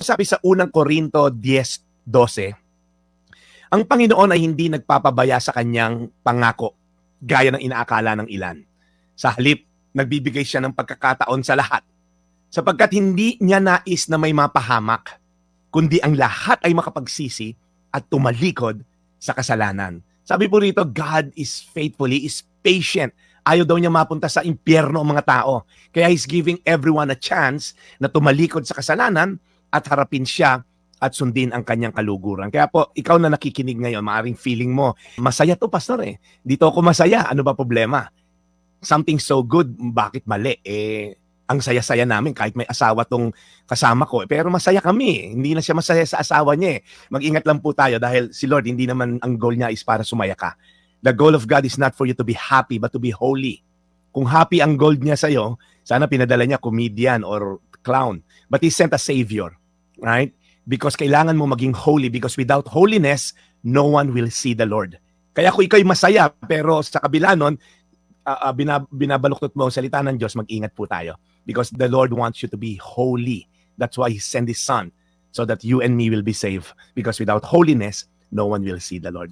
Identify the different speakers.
Speaker 1: sabi sa unang Korinto 10.12, ang Panginoon ay hindi nagpapabaya sa kanyang pangako, gaya ng inaakala ng ilan. Sa halip, nagbibigay siya ng pagkakataon sa lahat, sapagkat hindi niya nais na may mapahamak, kundi ang lahat ay makapagsisi at tumalikod sa kasalanan. Sabi po rito, God is faithful, He is patient. Ayaw daw niya mapunta sa impyerno ang mga tao. Kaya He's giving everyone a chance na tumalikod sa kasalanan at harapin siya at sundin ang kanyang kaluguran. Kaya po, ikaw na nakikinig ngayon, maaring feeling mo, masaya to, pastor eh. Dito ako masaya. Ano ba problema? Something so good, bakit mali? Eh, ang saya-saya namin kahit may asawa tong kasama ko. Pero masaya kami. Hindi na siya masaya sa asawa niya eh. Mag-ingat lang po tayo dahil si Lord, hindi naman ang goal niya is para sumaya ka. The goal of God is not for you to be happy but to be holy. Kung happy ang goal niya sa'yo, sana pinadala niya comedian or clown. But He sent a Savior. Right? Because kailangan mo maging holy because without holiness, no one will see the Lord. Kaya kung ikaw'y masaya, pero sa kabila nun, uh, uh, binab- binabaluktot mo ang salita ng Diyos, mag-ingat po tayo. Because the Lord wants you to be holy. That's why He sent His Son, so that you and me will be saved. Because without holiness, no one will see the Lord.